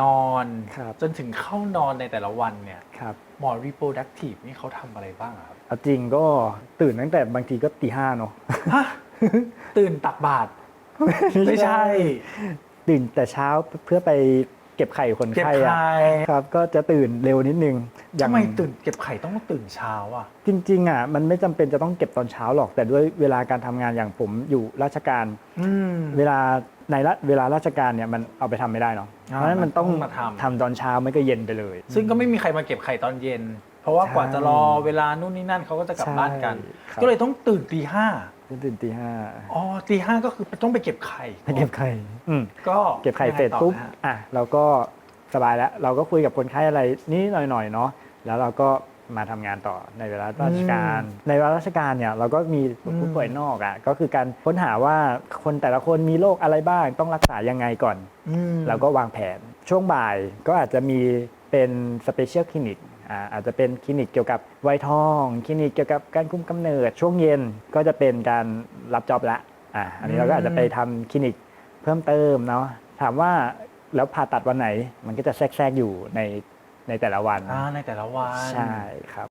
นอน ครับ จนถึงเข้านอนในแต่ละวันเนี่ย ครับหมอ reproductive นี่เขาทำอะไรบ้างอะครับ เอาจริงก็ตื่นตั้งแต่บางทีก็ตีห้าเนาะ ฮะ ตื่นตักบาตรไม่ใช่ ตื่นแต่เช้าเพื่อไปเก็บไข่คนเก็บไข้อะไข่ครับ ก็จะตื่นเร็วนิดนึงอย่าทำงไมตื่นเก็บไข่ต้องตื่นเช้าอะ จริงๆอะมันไม่จำเป็นจะต้องเก็บตอนเช้าหรอก แต่ด้วยเวลาการทำงานอย่างผมอยู่ราชการ อืม เวลา ในละเวลาราชการเนี่ยมันเอาไปทำไม่ได้เนาะเพอ่าราะฉะนั้นมันต้องมันต้องมาทำ ทำตอนเช้าไม่ก็เย็นไปเลย ซึ่งก็ไม่มีใครมาเก็บไข่ตอนเย็น เพราะว่าใช่กว่าจะรอเวลานู่นนี่นั่นเขาก็จะกลับบ้านกัน ใช่ครับ ก็เลยต้องตื่นตีห้าตื่นตีห้าอ๋อตีห้าก็คือต้องไปเก็บไข่ไปเก็บไข่อืม ก็เก็บไข่เสร็จยังงต่อปุ๊บ นะฮะ อะ เราก็สบายแล้ว เราก็คุยกับคนไข้อะไรนิดหน่อยๆเนาะ แล้วเราก็ มาทำงานต่อในเวลาราชการ ในเวลาราชการเนี่ยเราก็มีผู้ป่วยนอกอะก็คือการค้นหาว่าคนแต่ละคนมีโรคอะไรบ้างต้องรักษายังไงก่อน อืม เราก็วางแผนช่วงบ่ายก็อาจจะมีเป็นสเปเชียลคลินิกอ่าอาจจะเป็นคลินิกเกี่ยวกับไวท์ทอง คลินิกเกี่ยวกับการคุมกำเนิด ช่วงเย็นก็จะเป็นการรับจอบละอ่าอันนี้เราก็อาจจะไปทำคลินิกเพิ่มเติมเนาะถามว่าแล้วผ่าตัดวันไหนมันก็จะแทรกๆอยู่ใน ในแต่ละวัน อ่าในแต่ละวัน ใช่ครับ